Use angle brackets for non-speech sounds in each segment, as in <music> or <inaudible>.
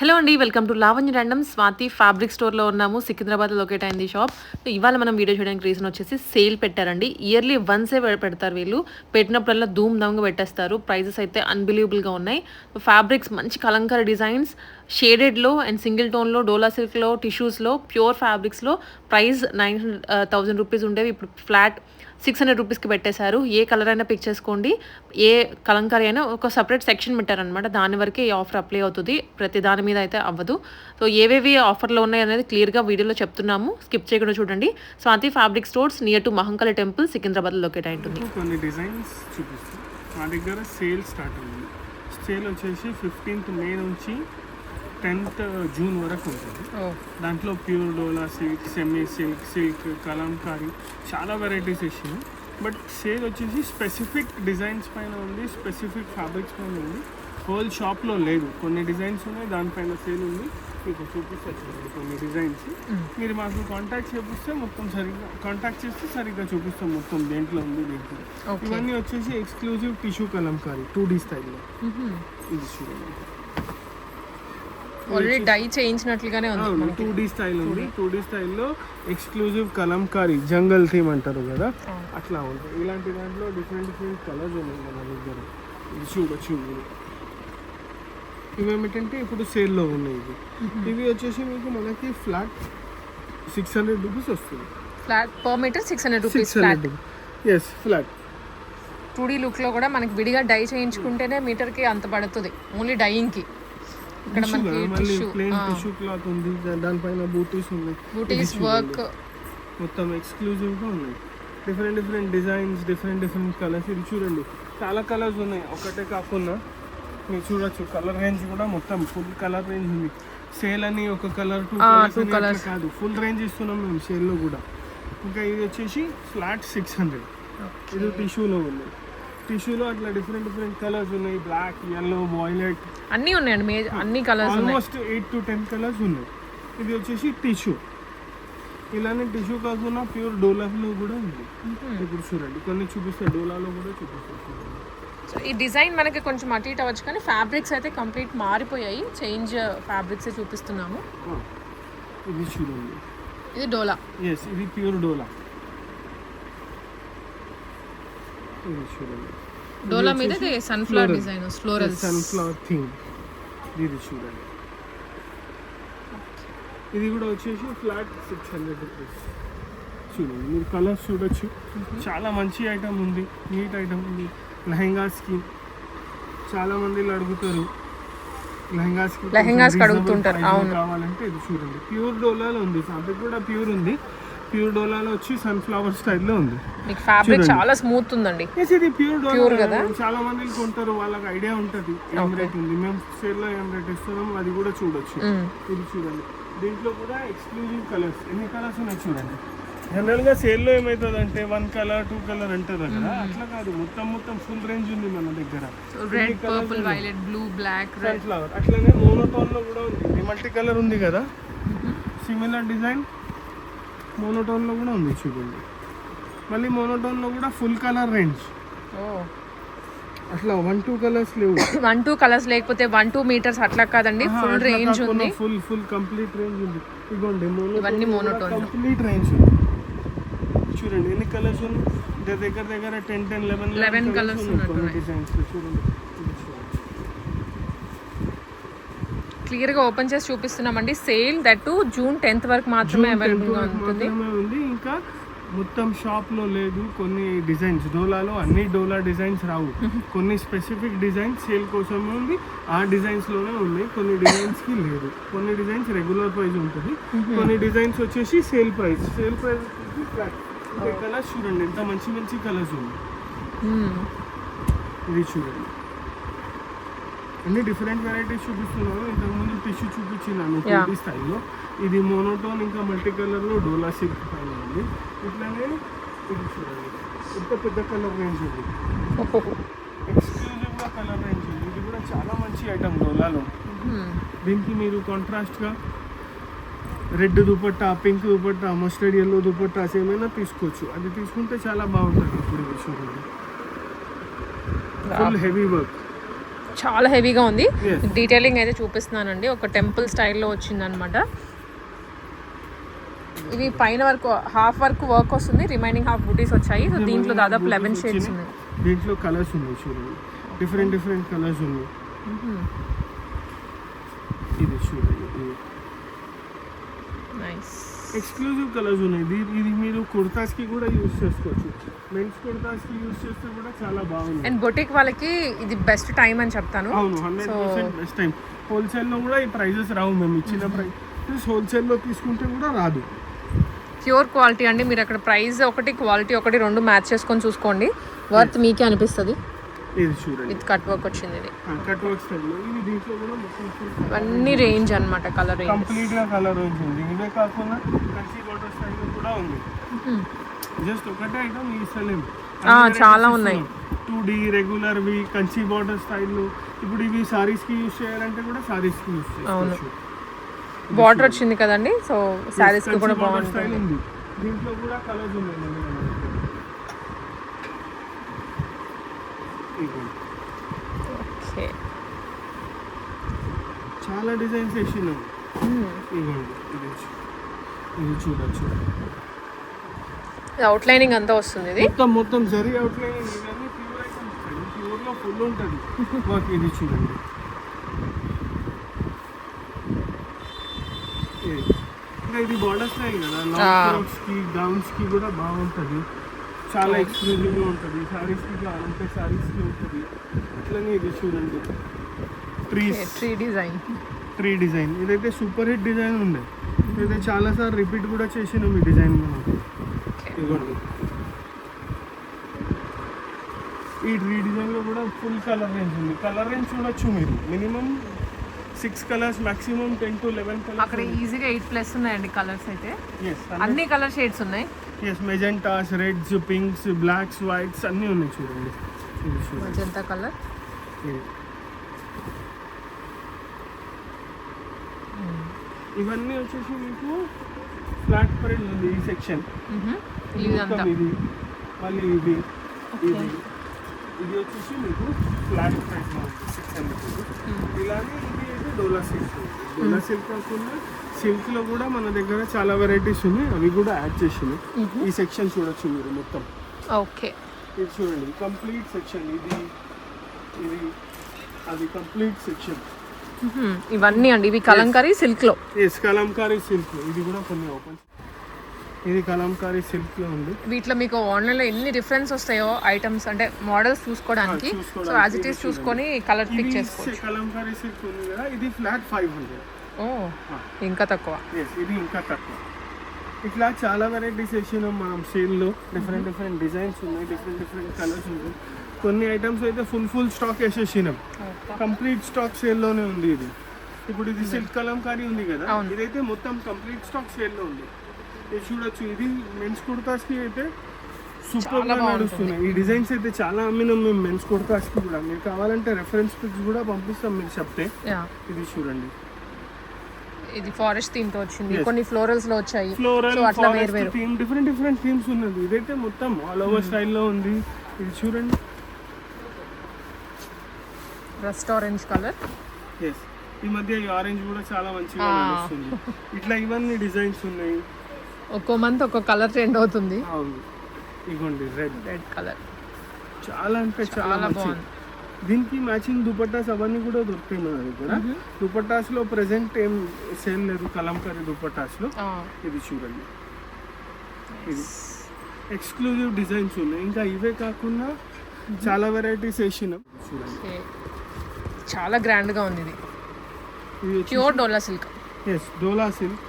Hello అండి welcome to Lavanya random Swathi fabric స్టోర్లో ఉన్నాము సికింద్రాబాద్ లొకేట్ అయింది షాప్ ఇవాళ మనం వీడియో చేయడానికి రీజన్ వచ్చేసి సేల్ పెట్టారండి. ఇయర్లీ వన్సే పెడతారు వీళ్ళు పెట్టినప్పుడల్లా ధూమ్ ధమ్గా పెట్టేస్తారు. ప్రైజెస్ అయితే అన్బిలీవబుల్గా ఉన్నాయి. ఫ్యాబ్రిక్స్ మంచి కలంకర డిజైన్స్ షేడెడ్లో అండ్ సింగిల్ టోన్లో డోలా సిల్క్లో టిష్యూస్లో ప్యూర్ ఫ్యాబ్రిక్స్లో ప్రైస్ నైన్ థౌజండ్ రూపీస్ ఉండేవి. ఇప్పుడు ఫ్లాట్ సిక్స్ హండ్రెడ్ రూపీస్కి పెట్టేశారు. ఏ కలర్ అయినా పిక్ చేసుకోండి. ఏ కలంకారీ అయినా ఒక సపరేట్ సెక్షన్ పెట్టారనమాట దాని వరకే ఈ ఆఫర్ అప్లై అవుతుంది. ప్రతి దాని మీద అయితే అవ్వదు. సో ఏవేవి ఆఫర్లో ఉన్నాయి అనేది క్లియర్గా వీడియోలో చెప్తున్నాము. స్కిప్ చేయకుండా చూడండి. Swathi fabric stores near to Mahankali temple Secunderabad locate అయి ఉంటుంది. కొన్ని డిజైన్స్ చూపిస్తాం. మా దగ్గర సేల్ స్టార్ట్ అయింది. సేల్ వచ్చేసి ఫిఫ్టీన్త్ మే నుంచి టెన్త్ జూన్ వరకు ఉంటుంది. దాంట్లో pure Dola silk semi silk silk Kalamkari చాలా వెరైటీస్ ఇచ్చింది బట్ సేల్ వచ్చేసి స్పెసిఫిక్ డిజైన్స్ పైన ఉంది స్పెసిఫిక్ ఫ్యాబ్రిక్స్ పైన ఉంది. హోల్ షాప్లో లేదు. కొన్ని డిజైన్స్ ఉన్నాయి దానిపైన సేల్ ఉంది. మీకు చూపిస్తారు చూడండి కొన్ని డిజైన్స్. మీరు మాకు కాంటాక్ట్ చేపిస్తే మొత్తం సరిగ్గా కాంటాక్ట్ చేస్తే సరిగ్గా చూపిస్తాం మొత్తం దేంట్లో ఉంది దేంట్లో. ఇవన్నీ వచ్చేసి exclusive tissue Kalamkari two D స్టైల్లో ఇది చూడండి. ఆల్రెడీ డై చేయించినట్లుగానే ఉంది టూ డీ స్టైల్ ఉంది. టూ డీ స్టైల్లో ఎక్స్క్లూజివ్ కలంకారీ జంగల్ థీమ్ అంటారు కదా? అట్లా ఉంటుంది. ఇలాంటి దాంట్లో డిఫరెంట్ డిఫరెంట్ కలర్స్ ఉన్నాయి మన దగ్గర. చూడొచ్చు ఇవేమిటంటే ఇప్పుడు సేల్లో ఉన్నాయి ఇవి. ఇవి వచ్చేసి మీకు మనకి ఫ్లాట్ సిక్స్ హండ్రెడ్ రూపీస్ వస్తుంది. Flat per meter six hundred rupees flat yes flat two D లుక్లో కూడా మనకి విడిగా డై చేయించుకుంటేనే మీటర్కి అంత పడుతుంది. ఓన్లీ డైయింగ్కి ఇక్కడ మనకి మళ్ళీ టిష్యూ ప్లేన్ టిష్యూ క్లాత్ ఉంది దానిపైన బూటీస్ ఉన్నాయి. బూటీస్ వర్క్ మొత్తం ఎక్స్క్లూజివ్గా ఉన్నాయి. Different different designs different different colours ఇది చూడండి చాలా కలర్స్ ఉన్నాయి. ఒకటే కాకుండా మీరు చూడొచ్చు కలర్ రేంజ్ కూడా మొత్తం ఫుల్ కలర్ రేంజ్ ఉంది. సేల్ అని ఒక కలర్ టూ కలర్స్ కాదు. ఫుల్ రేంజ్ ఇస్తున్నాం మేము సేల్లో కూడా. ఇంకా ఇది వచ్చేసి ఫ్లాట్ సిక్స్ హండ్రెడ్ ఇది టిష్యూలో ఉంది. టిష్యూలో అట్లా డిఫరెంట్ డిఫరెంట్ కలర్స్ ఉన్నాయి. బ్లాక్ ఎల్లో వాయిలెట్ అన్నీ ఉన్నాయండి. మే అన్ని కలర్స్ ఉన్నాయి. Almost eight to ten colours ఉన్నాయి. ఇది వచ్చేసి టిష్యూ. ఇలానే టిష్యూ కాకుండా ప్యూర్ డోలాలో కూడా ఉంది. ఇప్పుడు చూడండి. కొన్ని చూపిస్తే డోలాలో కూడా చూపిస్తాను. సో ఈ డిజైన్ మనకి కొంచెం అటు ఇటు అవ్వచ్చు కానీ ఫ్యాబ్రిక్స్ అయితే కంప్లీట్ మారిపోయాయి. చేంజ్ ఫ్యాబ్రిక్స్ చూపిస్తున్నాము. ఇది చూడండి. ఇది డోలా. ఎస్ ఇది ప్యూర్ డోలా ఇది చూడండి. డోలా మీద sunflower design florals sunflower theme ఇది చూడండి. ఇది కూడా వచ్చేసి ఫ్లాట్ సిక్స్ హండ్రెడ్ రూపీస్ చూడండి మీరు కలర్స్ చూడొచ్చు. చాలా మంచి ఐటమ్ ఉంది నీట్ ఐటమ్ ఉంది. లెహెంగాస్కి చాలా మంది ఇలా అడుగుతారు. లెహెంగాస్కి లెహెంగాస్కి అడుగుతుంటారు. కావాలంటే ఇది చూడండి. ప్యూర్ డోలాలో ఉంది ఫ్యాబ్రిక్ కూడా ప్యూర్ ఉంది. ప్యూర్ డోలాలో వచ్చి సన్ఫ్లవర్ స్టైల్లో ఉంది. మీకు ఫ్యాబ్రిక్ చూడండి. చాలా స్మూత్ ఉందండి. ఇది ప్యూర్ డోలర్ కదా? చాలా మంది కొంటారు వాళ్ళకి ఐడియా ఉంటుంది. ఏం రేట్ ఉంది. మేము సేల్లో ఏం రేట్ ఇస్తున్నాం అది కూడా చూడొచ్చు. మ్మ్. ఇది చూడండి. దీంట్లో కూడా ఎక్స్క్లూజివ్ కలర్స్ ఎన్ని కలర్స్ ఉన్నాయి చూడండి. జనరల్గా సేల్లో ఏమవుతుంది అంటే వన్ కలర్ టూ కలర్ అంటారు కదా. అట్లా కాదు. మొత్తం మొత్తం ఫుల్ రేంజ్ ఉంది మన దగ్గర. Red purple violet blue black red sunflower అట్లనే మోనోటోన్లో కూడా ఉంది. మల్టీ కలర్ ఉంది కదా. సిమిలర్ డిజైన్ మోనోటోన్లో కూడా ఉంది చూడండి. మళ్ళీ మోనోటోన్లో కూడా ఫుల్ కలర్ రేంజ్. అట్లా వన్ టూ కలర్స్ లేవు. <coughs> వన్ టూ కలర్స్ లేకపోతే వన్ టూ మీటర్స్ అట్లా కాదండి. ఫుల్ రేంజ్ ఉంది. ఫుల్ ఫుల్ కంప్లీట్ రేంజ్ ఉంది. ఇదిగోండి ఇవన్నీ లో. కంప్లీట్ రేంజ్ ఉంది. చూడండి ఎన్ని కలర్స్ ఉన్నాయి? దగ్గర దగ్గర టెన్ టెన్ లెవెన్ 11 colours ఉన్నట్టున్నాయి. డిజైన్స్ చూడండి. క్లియర్గా ఓపెన్ చేసి చూపిస్తున్నామండి. సేల్ దట్ జూన్ టెన్త్ వరకు మాత్రమే జూన్ అవైలబుల్ 10th గా వరకు ఉంటుంది. మాత్రమే ఉంది. ఇంకా మొత్తం షాప్లో లేదు. కొన్ని డిజైన్స్ డోలాలో అన్ని డోలా డిజైన్స్ రావు. <laughs> కొన్ని స్పెసిఫిక్ డిజైన్స్ సేల్ కోసమే ఉంది. ఆ డిజైన్స్లోనే ఉన్నాయి. కొన్ని డిజైన్స్కి లేదు. కొన్ని డిజైన్స్ రెగ్యులర్ ప్రైస్ ఉంటుంది. <laughs> కొన్ని డిజైన్స్ వచ్చేసి sale price sale price colours చూడండి. ఎంత మంచి మంచి కలర్స్ ఉంది Hmm. ఇది చూడండి. అన్ని డిఫరెంట్ వెరైటీస్ చూపిస్తున్నాను ఇంతకుముందు టిష్యూ చూపించినాను Yeah. టూ స్టైల్లో ఇది మోనోటోన్ ఇంకా మల్టీ కలర్లో డోలా సిల్క్ పైన ఉంది. ఇట్లానే ఇది చూడండి. ఎంత పెద్ద కలర్ రేంజ్ ఉంది. ఎక్స్క్లూజివ్గా కలర్ రేంజ్ ఉంది. ఇది కూడా చాలా మంచి ఐటమ్ డోలాలో. Hmm. దీనికి మీరు కాంట్రాస్ట్గా red dupatta pink dupatta mustard yellow dupattas ఏమైనా తీసుకోవచ్చు. అది తీసుకుంటే చాలా బాగుంటుంది ఇప్పుడు చూడండి ఫుల్ హెవీ వర్క్ చాలా హెవీగా ఉంది. డీటెయిలింగ్ అయితే చూపిస్తున్నానండి. ఒక టెంపుల్ స్టైల్లో వచ్చిందనమాట. ఇవి పైన వరకు హాఫ్ వరకు వర్క్ వస్తుంది. రిమైనింగ్ హాఫ్ బూటీస్ వచ్చాయి. సో దీంట్లో దాదాపు లెవెన్ షేడ్స్ ఉన్నాయి. దీంట్లో కలర్స్ ఉన్నాయి చూడండి. డిఫరెంట్ డిఫరెంట్ కలర్స్ ఉన్నాయి ఇది చూడండి ఇది నైస్ ఎక్స్క్లూజివ్ కలర్స్ ఉన్నాయి. ఇది మీరు కుర్తాస్కి కూడా యూజ్ చేసుకోవచ్చు. మెన్స్ కుర్తాస్కి యూజ్ చేస్తే కూడా చాలా బాగుంది. అండ్ బొటిక్ వాళ్ళకి ఇది బెస్ట్ టైం అని చెప్తాను. అవును హండ్రెడ్ పర్సెంట్ బెస్ట్ టైం హోల్సేల్లో కూడా ఈ ప్రైజెస్ రావు మేము ఇచ్చిన ప్రైస్ హోల్సేల్లో తీసుకుంటే కూడా రాదు. ప్యూర్ క్వాలిటీ అండి. మీరు అక్కడ ప్రైస్ ఒకటి క్వాలిటీ ఒకటి రెండు మ్యాచ్ చేసుకొని చూసుకోండి. వర్త్ మీకే అనిపిస్తుంది. ఇది చూడండి. విత్ కట్ వర్క్ వచ్చింది ఇది. కట్ వర్క్ స్టైల్లో ఇది దీంట్లో కూడా మొత్తం ఇవన్నీ రేంజ్ అన్నమాట కలర్ రేంజ్ కంప్లీట్గా కలర్ ఉంది. ఇవే కాకుండా కంచి బాటర్ స్టైల్ కూడా ఉంది. జస్ట్ ఒకటే ఐటమ్ ఇస్తలేము ఆ, చాలా ఉన్నాయి. Two D regular V Kanchi border style. ఇప్పుడు ఇవి సారీస్కి యూస్ చేయాలంటే కూడా సారీస్కి యూస్. చేసుకోవచ్చు బార్డర్ వచ్చింది కదండి సో శారీస్కి కంచి కూడా బాగుంటుంది. దీంట్లో కూడా కలర్స్ ఉన్నాయి మన దగ్గర. ఇదిగోండి. ఓకే. చాలా డిజైన్స్ వేసినాం ఇదిగోండి ఇది ఇది చూడొచ్చు. అవుట్లైనింగ్ అంతా వస్తుంది ఇది. మొత్తం మొత్తం జరి అవుట్లైన్ ఇవన్నీ ప్యూర్ ఐటమ్స్ ప్యూర్లో ఫుల్ ఉంటుంది. మాకు ఇది చూడండి. ఇంకా ఇది బార్డర్ స్టైల్ కదా. లాంగ్ ఫ్రాక్స్కి గౌన్స్కి కూడా బాగుంటుంది. చాలా ఎక్స్క్లూజివ్గా ఉంటుంది. సారీస్కి కావాలంటే సారీస్కి ఉంటుంది. అట్లనే ఇది చూడండి. Trees tree design tree design ఇదైతే సూపర్ హిట్ డిజైన్ ఉండే. ఇదైతే చాలా సార్లు రిపీట్ కూడా చేసినాం ఈ డిజైన్ మనం. ఇదిగోండి. ఈ ట్రీ డిజైన్లో కూడా ఫుల్ కలర్ రేంజ్ ఉంది. కలర్ రేంజ్ చూడొచ్చు మీరు. Minimum six colours maximum ten to eleven అక్కడ కలర్స్ ఈజీగా ఎయిట్ ప్లస్ ఉన్నాయండి కలర్స్ అయితే. అన్ని కలర్ షేడ్స్ ఉన్నాయి. Yes magentas reds pinks blacks whites అన్నీ ఉన్నాయి చూడండి. ఇది చూడండి. మజంతా కలర్ ఇది. ఇవన్నీ వచ్చేసి మీకు ఫ్లాట్ ప్రింట్ ఉంది ఈ సెక్షన్ ఇదంతా. ఇది. మళ్ళీ ఇది. ఇది. ఇది వచ్చేసి మీకు ఫ్లాట్ ప్రైస్ సిక్స్ హండ్రెడ్ ఇలానే ఇది అయితే డోలా సిల్క్. డోలా సిల్క్ కాకుండా సిల్క్లో కూడా మన దగ్గర చాలా వెరైటీస్ ఉన్నాయి. అవి కూడా యాడ్ చేసింది ఈ సెక్షన్ చూడొచ్చు మీరు మొత్తం. ఓకే. ఇది చూడండి. కంప్లీట్ సెక్షన్ ఇది ఇది అది కంప్లీట్ సెక్షన్ ఇవన్నీ అండి. ఇవి కలంకారీ సిల్క్లో ఎస్ కలంకారీ సిల్క్ ఇది కూడా కొన్ని ఓపెన్ ఇది కలంకారీ సిల్క్లో ఉంది. వీటిలో మీకు ఆన్లైన్లో ఎన్ని డిఫరెన్స్ వస్తాయో ఐటమ్స్ అంటే మోడల్స్ చూసుకోవడానికి. సో యాజ్ ఇట్ ఈస్ చూసుకొని కలర్ పిక్ చేసుకోవచ్చు. కలంకారీ సిల్క్ ఉంది కదా ఇది ఫ్లాట్ ఫైవ్ హండ్రెడ్ ఓ ఇంకా తక్కువ. ఇది ఇంకా తక్కువ. ఇట్లా చాలా వెరైటీస్ వేసినాం మనం సేల్లో డిఫరెంట్ డిఫరెంట్ డిజైన్స్ ఉన్నాయి డిఫరెంట్ డిఫరెంట్ కలర్స్ ఉన్నాయి. కొన్ని ఐటమ్స్ అయితే ఫుల్ ఫుల్ స్టాక్ వేసేసినాం. కంప్లీట్ స్టాక్ సేల్లోనే ఉంది ఇది. ఇప్పుడు ఇది సిల్క్ కలంకారీ ఉంది కదా. ఇదైతే మొత్తం కంప్లీట్ స్టాక్ సేల్లో ఉంది. ఇది చూడొచ్చు. ఇది మెన్స్ కుర్తాస్కి అయితే సూపర్గా నడుస్తున్నాయి. ఈ డిజైన్స్ అయితే చాలా అమ్మినాం మేము మెన్స్ కుర్తాస్కి కూడా. మీరు కావాలంటే రెఫరెన్స్ పిక్స్ కూడా పంపిస్తాం మీరు చెప్తే. ఇది చూడండి. ఇది ఫారెస్ట్ థీమ్తో వచ్చింది. కొన్ని ఫ్లోరల్స్లో వచ్చాయి. ఫ్లోరల్ సో అట్లా వేరు వేరు థీమ్ డిఫరెంట్ డిఫరెంట్ థీమ్స్ ఉన్నది. ఇదైతే మొత్తం ఆల్ ఓవర్ స్టైల్లో ఉంది. ఇది చూడండి. రస్ట్ ఆరెంజ్ కలర్ ఎస్ ఈ మధ్య ఈ ఆరెంజ్ కూడా చాలా మంచిగా. నడుస్తుంది. ఇట్లా ఇవన్నీ డిజైన్స్ ఉన్నాయి. ఒక్కో మంత్ ఒక్కో కలర్ ట్రెండ్ అవుతుంది. ఇగోండి రెడ్ రెడ్ కలర్ చాలా అంటే చాలా బాగుంది. దీనికి మ్యాచింగ్ దుపట్టాస్ అవన్నీ కూడా దొరుకుతాయి మన దగ్గర. దుపట్టాస్లో ప్రెసెంట్ ఏం సేల్ లేదు కలంకారీ దుపట్టాస్లో ఇది చూడండి. ఇది. ఎక్స్క్లూజివ్ డిజైన్స్ ఉన్నాయి. ఇంకా ఇవే కాకుండా చాలా వెరైటీస్ వేసినాం. చూడండి చాలా గ్రాండ్గా ఉంది ఇది. ఇది pure Dola silk yes Dola silk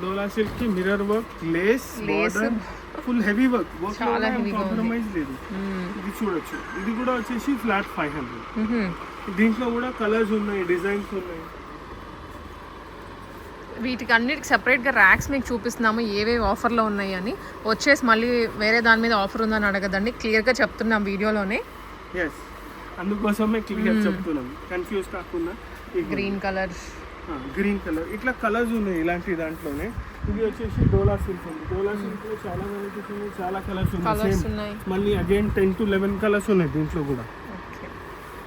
Dola సిల్క్కి mirror work lace. Border full heavy work work చాలా. కాంప్రమైజ్ లేదు. ఇది చూడొచ్చు. ఇది కూడా వచ్చేసి ఫ్లాట్ ఫైవ్ హండ్రెడ్ దీంట్లో కూడా కలర్స్ ఉన్నాయి డిజైన్స్ ఉన్నాయి. వీటికి అన్నిటికి సెపరేట్గా ర్యాక్స్ మీకు చూపిస్తున్నాము ఏవేవి ఆఫర్లో ఉన్నాయి అని. వచ్చేసి మళ్ళీ వేరే దాని మీద ఆఫర్ ఉందని అడగదండి. క్లియర్గా చెప్తున్నాం వీడియోలోనే. ఎస్ అందుకోసమే క్లియర్ చెప్తున్నాం. కన్ఫ్యూజ్ కాకుండా. గ్రీన్ కలర్ గ్రీన్ కలర్ ఇట్లా కలర్స్ ఉన్నాయి ఇలాంటి దాంట్లోనే. ఇది వచ్చేసి డోలా సిల్క్ ఉంది. డోలా సిల్క్లో చాలా వెరైటీస్ ఉన్నాయి చాలా కలర్స్ ఉన్నాయి. మళ్ళీ again ten to eleven colours ఉన్నాయి దీంట్లో కూడా. ఓకే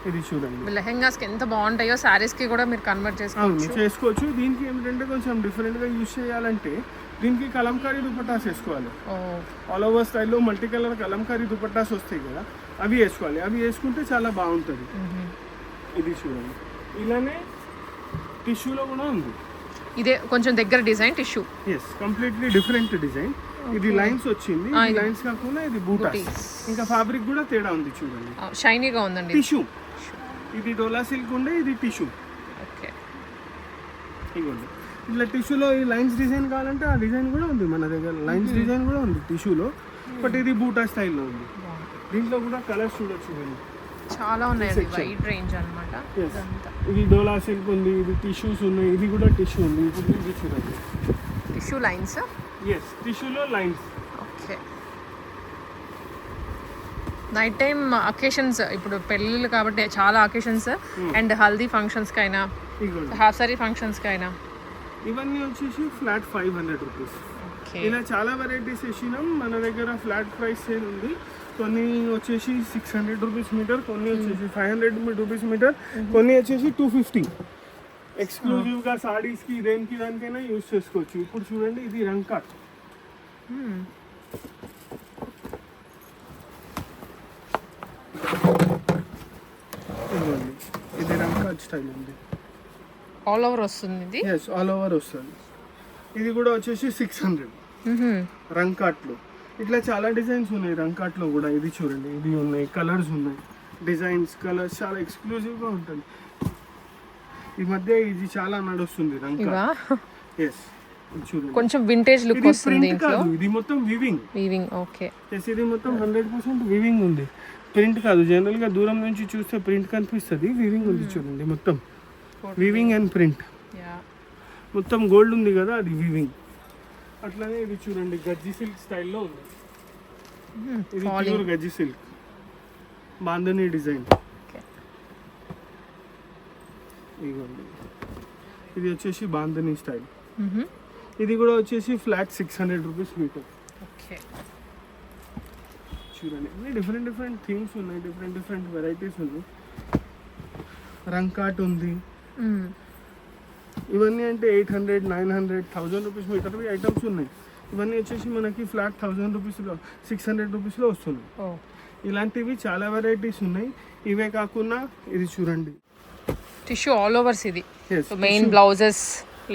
ఇది చూడండి. లెహెంగాస్కి ఎంత బాగుంటాయో శారీస్కి కూడా మీరు కన్వర్ట్ చేసుకోవచ్చు. చేసుకోవచ్చు. దీనికి ఏమిటంటే కొంచెం డిఫరెంట్గా యూజ్ చేయాలంటే దీనికి కలంకారీ దుపట్టాస్ వేసుకోవాలి. ఆల్ ఓవర్ స్టైల్లో మల్టీ కలర్ కలంకారీ దుపట్టాస్ వస్తాయి కదా అవి వేసుకోవాలి. అవి వేసుకుంటే చాలా బాగుంటుంది. ఇది చూడండి. ఇలానే టిష్యూలో కూడా ఉంది. ఇదే కొంచెం దగ్గర design tissue. Yes completely different design ఇది లైన్స్ వచ్చింది. లైన్స్ కాకుండా ఇది బూటాస్. ఇంకా ఫ్యాబ్రిక్ కూడా తేడా ఉంది చూడండి. షైనీగా ఉందండి. టిష్యూ ఇది డోలా సిల్క్ ఉండే ఇది టిష్యూ. ఓకే ఇవ్వండి ఇట్లా టిష్యూలో ఈ లైన్స్ డిజైన్ కావాలంటే ఆ డిజైన్ కూడా ఉంది మన దగ్గర. లైన్స్ డిజైన్ కూడా ఉంది టిష్యూలో. బట్ ఇది బూటా స్టైల్లో ఉంది. దీంట్లో కూడా కలర్స్ చూడొచ్చు చూడండి. చాలా Section. వైడ్ రేంజ్ అనమాట ఇది డోలా సిల్క్ ఉంది ఇది టిష్యూస్ ఉన్నాయి ఇది కూడా టిష్యూ ఉంది ఇప్పుడు ఇది చూడండి. టిష్యూ లైన్స్ ఎస్ టిష్యూలో lines okay. Night time occasions ఇప్పుడు పెళ్ళిళ్ళు కాబట్టి చాలా అకేషన్స్ అండ్ హల్దీ ఫంక్షన్స్కి అయినా హాఫ్ సారీ ఫంక్షన్స్కి అయినా. ఇవన్నీ వచ్చేసి ఫ్లాట్ ఫైవ్ హండ్రెడ్ రూపీస్ ఇలా చాలా వెరైటీస్ వేసినాం మన దగ్గర ఫ్లాట్ ప్రైస్ సేల్ ఉంది కొన్ని వచ్చేసి సిక్స్ హండ్రెడ్ రూపీస్ మీటర్ కొన్ని వచ్చేసి ఫైవ్ హండ్రెడ్ రూపీస్ మీటర్ కొన్ని వచ్చేసి టూ ఫిఫ్టీ ఎక్స్క్లూజివ్గా సాడీస్కి దేనికి దానికైనా యూస్ చేసుకోవచ్చు. ఇప్పుడు చూడండి ఇది రంకాట్ ఇదిగోండి. ఇది రంకాట్ స్టైల్ ఉంది ఆల్ ఓవర్ వస్తుంది ఇది? ఎస్ ఆల్ ఓవర్ వస్తుంది. ఇది కూడా వచ్చేసి సిక్స్ హండ్రెడ్ రంకాట్లో ఇట్లా చాలా డిజైన్స్ ఉన్నాయి రంకాట్లో కూడా ఇది చూడండి ఇది ఉన్నాయి కలర్స్ ఉన్నాయి. డిజైన్స్ కలర్స్ చాలా ఎక్స్క్లూజివ్గా ఉంటుంది. ఈ మధ్య ఇది చాలా నడుస్తుంది రంకా. ఎస్ కొంచెం వింటేజ్ లుక్ వస్తుంది ఇది మొత్తం వివింగ్ వీవింగ్ ఓకే ఎస్ ఇది మొత్తం హండ్రెడ్ పర్సెంట్ వివింగ్ ఉంది. ప్రింట్ కాదు జనరల్గా దూరం నుంచి చూస్తే ప్రింట్ కనిపిస్తుంది. వివింగ్ ఉంది చూడండి మొత్తం. వివింగ్ అండ్ ప్రింట్ యా మొత్తం గోల్డ్ ఉంది కదా అది వివింగ్ అట్లానే ఇది చూడండి గజ్జి సిల్క్ స్టైల్లో ఉంది. ఇది ప్యూర్ గజ్జి సిల్క్. బాంధనీ డిజైన్. ఇదిగోండి. ఇది వచ్చేసి బాంధనీ స్టైల్. ఇది కూడా వచ్చేసి flat six hundred rupees meter okay చూడండి. అన్ని డిఫరెంట్ డిఫరెంట్ థీమ్స్ ఉన్నాయి డిఫరెంట్ డిఫరెంట్ వెరైటీస్ ఉన్నాయి. రంకాట్ ఉంది. ఇవన్నీ అంటే eight hundred nine hundred thousand rupees meter items ఉన్నాయి. ఇవన్నీ వచ్చేసి మనకి ఫ్లాట్ థౌజండ్ రూపీస్లో సిక్స్ హండ్రెడ్ రూపీస్లో వస్తున్నాయి. ఇలాంటివి చాలా వెరైటీస్ ఉన్నాయి. ఇవే కాకుండా ఇది చూడండి. టిష్యూ ఆల్ ఓవర్స్ ఇది. మెయిన్ బ్లౌజెస్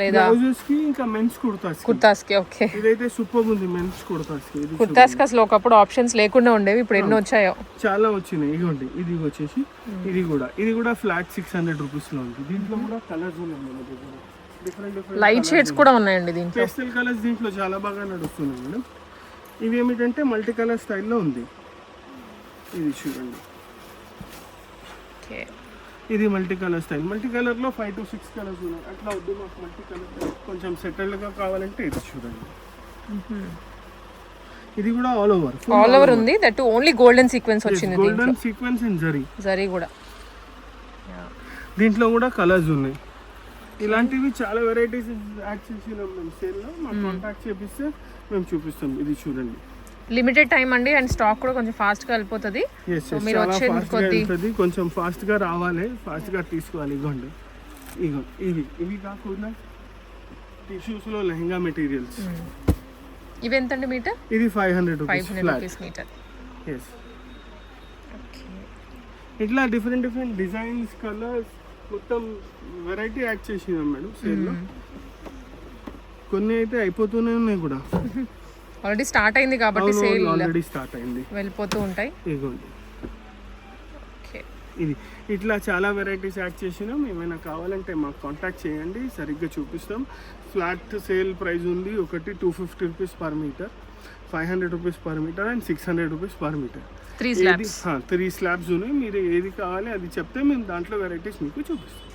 లేదా? బ్లౌజెస్కి ఇంకా మెన్స్ కుర్తాస్ కుర్తాస్కి ఓకే. ఇదైతే సూపర్ ఉంది మెన్స్ కుర్తాస్కి ఇది కుర్తాస్కి అసలు ఒకప్పుడు ఆప్షన్స్ లేకుండా ఉండేవి ఇప్పుడు ఎన్ని వచ్చాయో? చాలా వచ్చినాయి. ఇదిగోండి ఇది వచ్చేసి ఇది కూడా. ఇది కూడా ఫ్లాట్ సిక్స్ హండ్రెడ్ రూపీస్లో ఉంది. దీంట్లో కూడా కలర్స్ ఉన్నాయి మన దగ్గర. లైట్ షేడ్స్ కూడా ఉన్నాయండి దీంట్లో. పేస్టల్ కలర్స్ దీంట్లో చాలా బాగా నడుస్తున్నాయి మేడం. ఇవి ఏమిటంటే మల్టీ కలర్ స్టైల్లో ఉంది. ఇది చూడండి. ఓకే. ఇది మల్టీ కలర్ స్టైల్ మల్టీ కలర్లో ఫైవ్ టు సిక్స్ కలర్స్ ఉన్నాయి. అట్లా వద్దు మాకు మల్టీ కలర్ కొంచెం సెటిల్డ్గా కావాలంటే ఇది చూడండి. ఇది కూడా ఆల్ ఓవర్ ఆల్ ఓవర్ ఉంది. దట్ ఓన్లీ గోల్డెన్ సీక్వెన్స్ వచ్చింది golden sequence and zari zari కూడా. దీంట్లో కూడా కలర్స్ ఉన్నాయి. ఇలాంటివి చాలా వెరైటీస్ యాడ్ చేసినాం మేము సేల్లో మాకు కాంటాక్ట్ చేపిస్తే మేము చూపిస్తాం. ఇది చూడండి. లిమిటెడ్ టైం అండి అండ్ స్టాక్ కూడా కొంచెం fast గా వెళ్ళిపోతుంది మీరు వచ్చేది కొద్ది- కొంచెం ఫాస్ట్గా రావాలి ఫాస్ట్గా తీసుకోవాలి ఇగోండి. ఇగో ఇవి ఇవి కాకుండా టిష్యూస్లో లెహంగా మెటీరియల్స్ ఇవి ఎంతండి మీటర్? ఇది five hundred rupees metre yes ఇట్లా డిఫరెంట్ డిఫరెంట్ డిజైన్స్ కలర్స్ మొత్తం వెరైటీ యాడ్ చేసినాం మేడం సేల్లో. కొన్ని అయితే అయిపోతూనే ఉన్నాయి కూడా. ఆల్రెడీ స్టార్ట్ అయింది కాబట్టి సేల్ ఆల్రెడీ స్టార్ట్ అయింది. వెళ్ళిపోతూ ఉంటాయి. ఓకే ఇది ఇట్లా చాలా వెరైటీస్ యాడ్ చేసినాం. ఏమైనా కావాలంటే మాకు కాంటాక్ట్ చేయండి. సరిగ్గా చూపిస్తాం. ఫ్లాట్ సేల్ ప్రైస్ ఉంది. ఒకటి two fifty rupees per metre five hundred rupees per metre and six hundred rupees per metre three slabs ఉన్నాయి. మీరు ఏది కావాలి అది చెప్తే మేము దాంట్లో వెరైటీస్ మీకు చూపిస్తాం.